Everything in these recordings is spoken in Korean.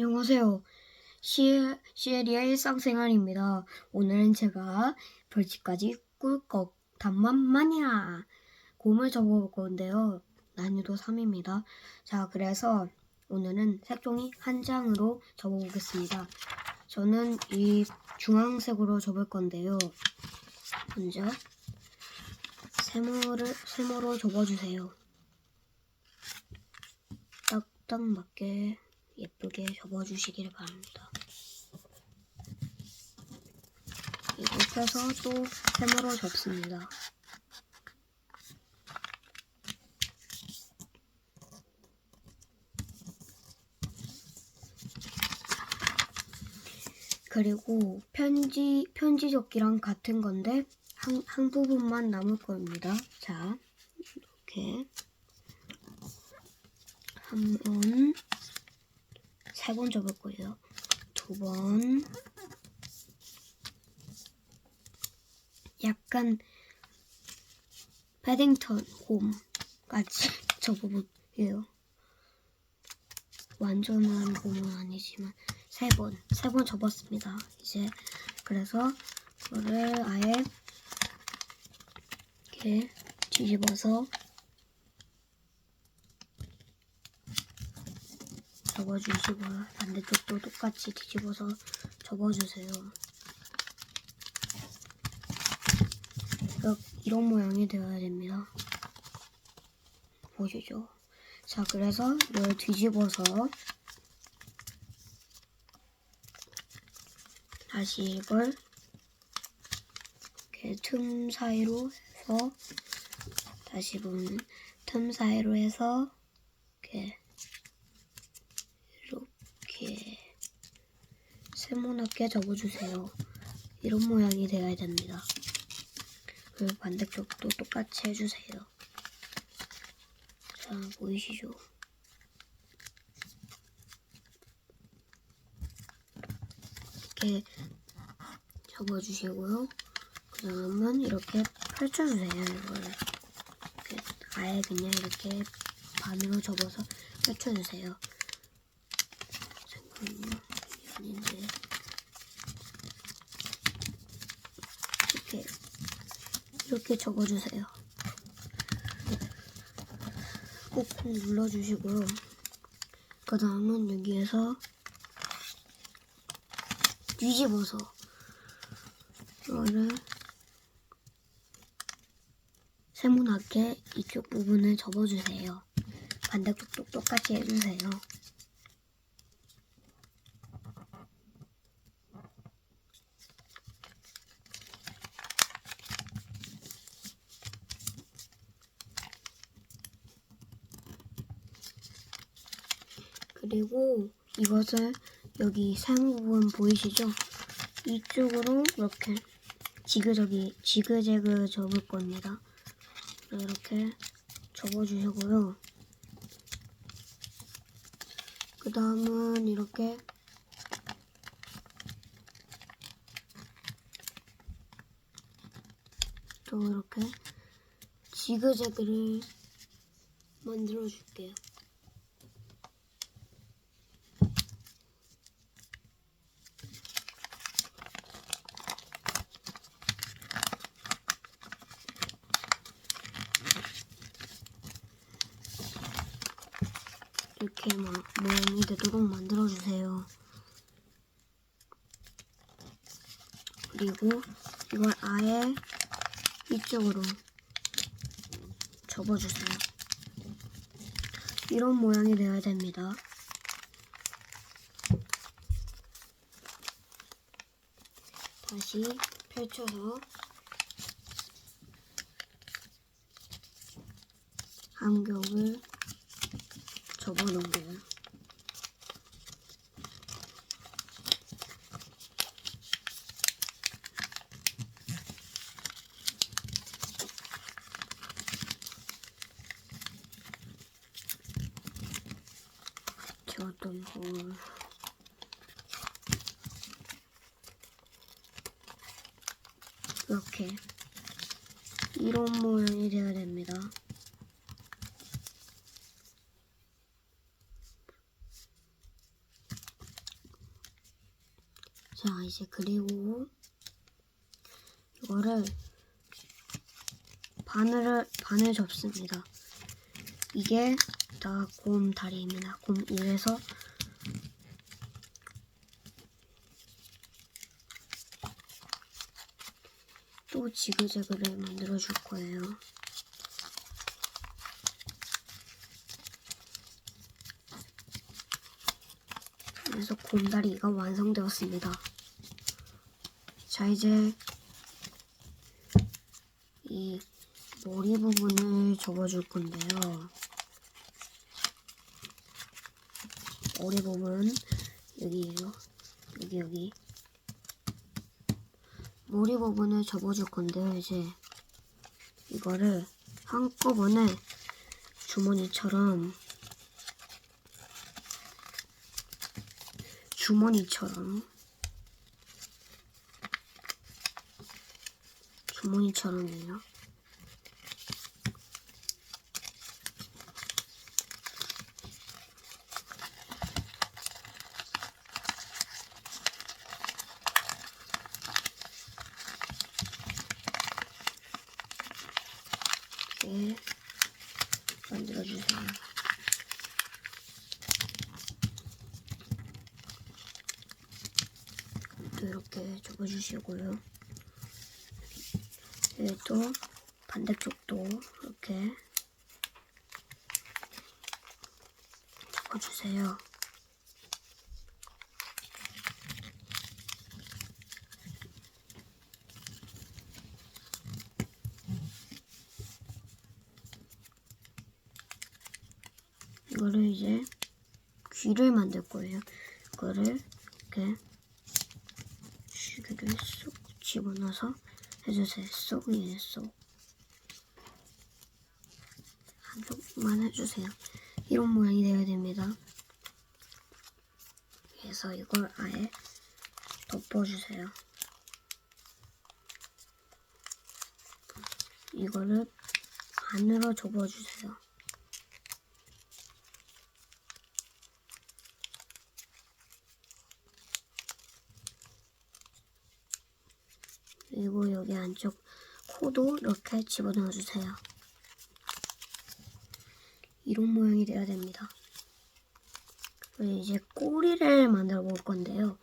안녕하세요. 시, 시에리의 일상생활입니다. 오늘은 제가 벌칙까지 꿀꺽 단만 마냐 곰을 접어볼 건데요. 난이도 3입니다. 자, 그래서 오늘은 색종이 한 장으로 접어보겠습니다. 저는 이 주황색으로 접을 건데요. 먼저 세모를 세모로 접어주세요. 딱딱 맞게 예쁘게 접어주시길 바랍니다. 그리고 펴서 또 세모로 접습니다. 그리고 편지 편지 접기랑 같은 건데 한, 한 부분만 남을 겁니다. 자, 이렇게 한 번, 세 번 접을 거예요. 두 번, 약간 패딩턴 곰같이 접어볼게요. 완전한 곰은 아니지만 세 번, 세 번 접었습니다. 이제 그래서 이거를 아예 이렇게 뒤집어서 접어주시고요. 반대쪽도 똑같이 뒤집어서 접어주세요. 이런 모양이 되어야 됩니다. 보시죠. 자, 그래서 이걸 뒤집어서 다시 이걸 이렇게 틈 사이로 해서 다시 보면 틈 사이로 해서 이렇게 세모나게 접어주세요. 이런 모양이 되어야 됩니다. 그리고 반대쪽도 똑같이 해주세요. 자, 보이시죠? 이렇게 접어주시고요. 그 다음은 이렇게 펼쳐주세요. 이걸 이렇게 아예 그냥 이렇게 반으로 접어서 펼쳐주세요. 잠깐만요. 아닌데. 이렇게 이렇게 접어주세요. 꾹꾹 눌러주시고요. 그 다음은 여기에서 뒤집어서 이거를 세모나게 이쪽 부분을 접어주세요. 반대쪽도 똑같이 해주세요. 그리고 이것을 여기 세모 부분 보이시죠? 이쪽으로 이렇게 지그저기 지그재그 접을 겁니다. 이렇게 접어주시고요. 그 다음은 이렇게 또 이렇게 지그재그를 만들어 줄게요. 이렇게 막 모양이 되도록 만들어주세요. 그리고 이걸 아예 이쪽으로 접어주세요. 이런 모양이 되어야 됩니다. 다시 펼쳐서 안경을 접어놓으세요. 저도 이거 이렇게 이런 모양이 되어야 됩니다. 자, 이제 그리고 이거를 바늘을 바늘 접습니다. 이게 다곰 다리입니다. 곰 1에서 또 지그재그를 만들어 줄 거예요. 그래서 곰다리가 완성되었습니다. 자, 이제 이 머리 부분을 접어줄 건데요. 머리 부분 여기에요. 여기 여기 머리 부분을 접어줄 건데요. 이제 이거를 한꺼번에 주머니처럼 주머니처럼 주머니처럼이에요. 이렇게 만들어주세요. 또 이렇게 접어주시고요. 얘도 반대쪽도 이렇게 접어주세요. 이거를 이제 귀를 만들 거예요. 이거를 이렇게 귀를 쏙 집어넣어서 해주세요. 쏙, 예, 쏙. 한쪽만 해주세요. 이런 모양이 되어야 됩니다. 그래서 이걸 아예 덮어주세요. 이거를 안으로 접어주세요. 그리고 여기 안쪽 코도 이렇게 집어넣어 주세요. 이런 모양이 돼야 됩니다. 이제 꼬리를 만들어 볼 건데요.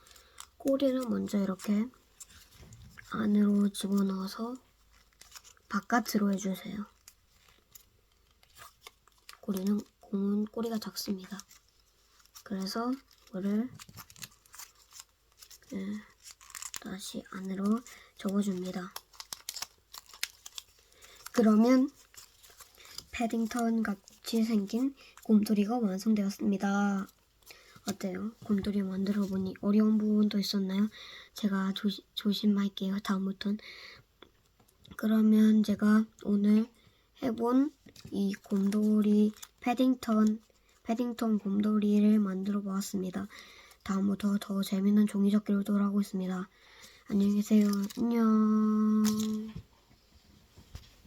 꼬리는 먼저 이렇게 안으로 집어넣어서 바깥으로 해주세요. 꼬리는 공은 꼬리가 작습니다. 그래서 이거를 네, 다시 안으로 접어줍니다. 그러면 패딩턴 같이 생긴 곰돌이가 완성되었습니다. 어때요? 곰돌이 만들어 보니 어려운 부분도 있었나요? 제가 조시, 조심할게요. 다음부턴. 그러면 제가 오늘 해본 이 곰돌이 패딩턴 패딩턴 곰돌이를 만들어 보았습니다. 다음부터 더 재밌는 종이접기로 돌아오겠습니다. 안녕히 계세요. 안녕.